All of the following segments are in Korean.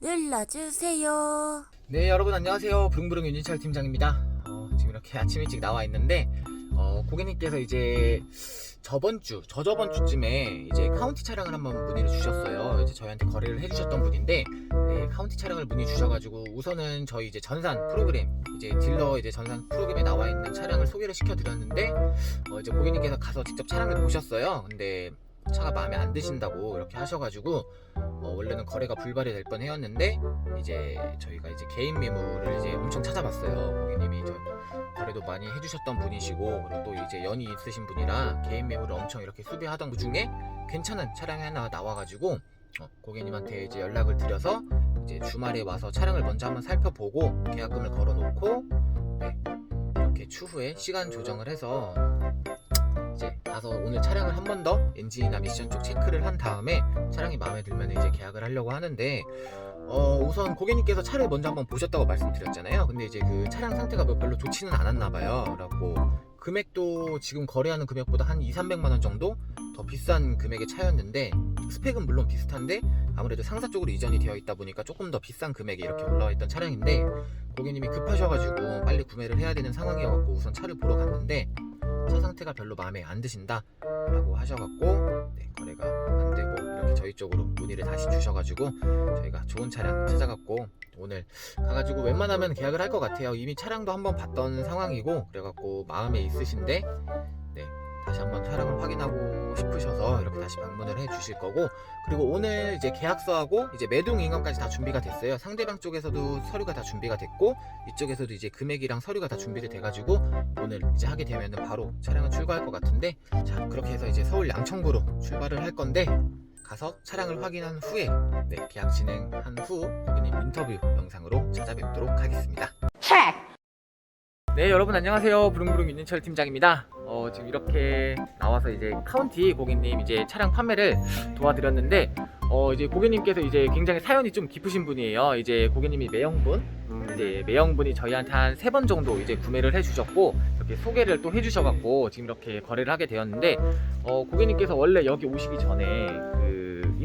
눌러주세요. 네 여러분 안녕하세요. 부릉부릉 윤진철 팀장입니다. 어, 지금 이렇게 아침 일찍 나와 있는데 어, 고객님께서 이제 저번 주 저저번 주쯤에 이제 카운티 차량을 한번 문의를 주셨어요. 이제 저희한테 거래를 해주셨던 분인데 네, 카운티 차량을 문의 주셔가지고 우선은 저희 이제 전산 프로그램 이제 딜러 이제 전산 프로그램에 나와 있는 차량을 소개를 시켜드렸는데 어, 이제 고객님께서 가서 직접 차량을 보셨어요. 근데 차가 마음에 안 드신다고 이렇게 하셔가지고 어, 원래는 거래가 불발이 될 뻔했는데 이제 저희가 이제 개인 매물을 이제 엄청 찾아봤어요. 고객님이 저 거래도 많이 해주셨던 분이시고 그리고 또 이제 연이 있으신 분이라 개인 매물을 엄청 이렇게 수비하던 그 중에 괜찮은 차량이 하나 나와가지고 어, 고객님한테 이제 연락을 드려서 이제 주말에 와서 차량을 먼저 한번 살펴보고 계약금을 걸어놓고 네, 이렇게 추후에 시간 조정을 해서 이제 가서 오늘 차량을 한 번 더 엔진이나 미션 쪽 체크를 한 다음에 차량이 마음에 들면 이제 계약을 하려고 하는데 어, 우선 고객님께서 차를 먼저 한번 보셨다고 말씀드렸잖아요. 근데 이제 그 차량 상태가 뭐 별로 좋지는 않았나 봐요. 그래갖고 금액도 지금 거래하는 금액보다 한 2, 300만 원 정도 더 비싼 금액의 차였는데 스펙은 물론 비슷한데 아무래도 상사 쪽으로 이전이 되어 있다 보니까 조금 더 비싼 금액이 이렇게 올라와 있던 차량인데 고객님이 급하셔가지고 빨리 구매를 해야 되는 상황이어갖고 우선 차를 보러 갔는데 차 상태가 별로 마음에 안 드신다 라고 하셔갖고 네, 거래가 안 되고 이렇게 저희 쪽으로 문의를 다시 주셔가지고 저희가 좋은 차량 찾아갖고 오늘 가가지고 웬만하면 계약을 할 것 같아요. 이미 차량도 한번 봤던 상황이고 그래갖고 마음에 있으신데 네 다시 한번 차량을 확인하고 싶으셔서 이렇게 다시 방문을 해 주실 거고 그리고 오늘 이제 계약서하고 이제 매동 인감까지 다 준비가 됐어요 상대방 쪽에서도 서류가 다 준비가 됐고 이쪽에서도 이제 금액이랑 서류가 다 준비가 돼 가지고 오늘 이제 하게 되면 바로 차량을 출고할 것 같은데 자 그렇게 해서 이제 서울 양천구로 출발을 할 건데 가서 차량을 확인한 후에 네, 계약 진행한 후 고객님 인터뷰 영상으로 찾아뵙도록 하겠습니다. 네 여러분 안녕하세요 부릉부릉 윤인철 팀장입니다. 어, 지금 이렇게 나와서 이제 카운티 고객님 이제 차량 판매를 도와드렸는데 어, 이제 고객님께서 이제 굉장히 사연이 좀 깊으신 분이에요. 이제 고객님이 매형분 이제 매형분이 저희한테 한 세 번 정도 이제 구매를 해주셨고 이렇게 소개를 또 해주셔갖고 지금 이렇게 거래를 하게 되었는데 어, 고객님께서 원래 여기 오시기 전에 그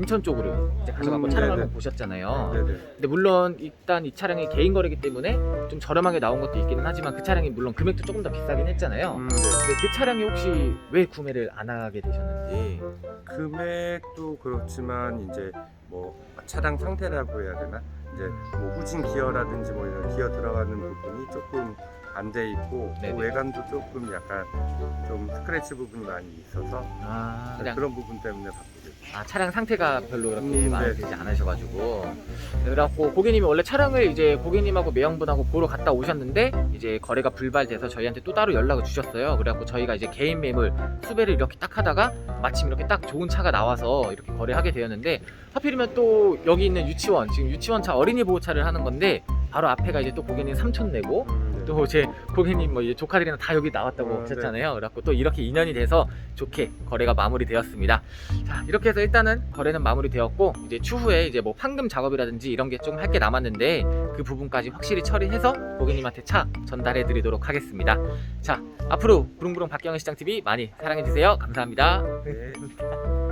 인천 쪽으로 이제 가셔갖고 음, 차량을 네네. 한번 보셨잖아요. 네네. 근데 물론 일단 이 차량이 개인 거래기 때문에 좀 저렴하게 나온 것도 있기는 하지만 그 차량이 물론 금액도 조금 더 비싸긴 했잖아요. 음, 네. 근데 그 차량이 혹시 왜 구매를 안 하게 되셨는지 금액도 그렇지만 이제 뭐 차량 상태라고 해야 되나? 이제 뭐 후진 기어라든지 뭐 이런 기어 들어가는 부분이 조금 안돼 있고 네네. 그 외관도 조금 약간 좀 스크래치 부분이 많이 있어서 아 그냥 그런 부분 때문에 바꾸게 됐어요. 아 차량 상태가 별로 그렇게 음, 마음에 네. 들지 않으셔가지고 그래갖고 고객님이 원래 차량을 이제 고객님하고 매형분하고 보러 갔다 오셨는데 이제 거래가 불발돼서 저희한테 또 따로 연락을 주셨어요 그래갖고 저희가 이제 개인 매물 수배를 이렇게 딱 하다가 마침 이렇게 딱 좋은 차가 나와서 이렇게 거래하게 되었는데 하필이면 또 여기 있는 유치원 지금 유치원 차 어린이 보호차를 하는 건데 바로 앞에가 이제 또 고객님 삼촌 내고 음, 네. 또 제 고객님 뭐 이제 조카들이랑 다 여기 나왔다고 어, 하셨잖아요. 그래갖고 또 이렇게 인연이 돼서 좋게 거래가 마무리되었습니다. 자 이렇게 해서 일단은 거래는 마무리되었고 이제 추후에 이제 뭐 판금 작업이라든지 이런 게 좀 할 게 남았는데 그 부분까지 확실히 처리해서 고객님한테 차 전달해드리도록 하겠습니다. 자 앞으로 부릉부릉 박경현 시장 TV 많이 사랑해 주세요. 감사합니다. 네.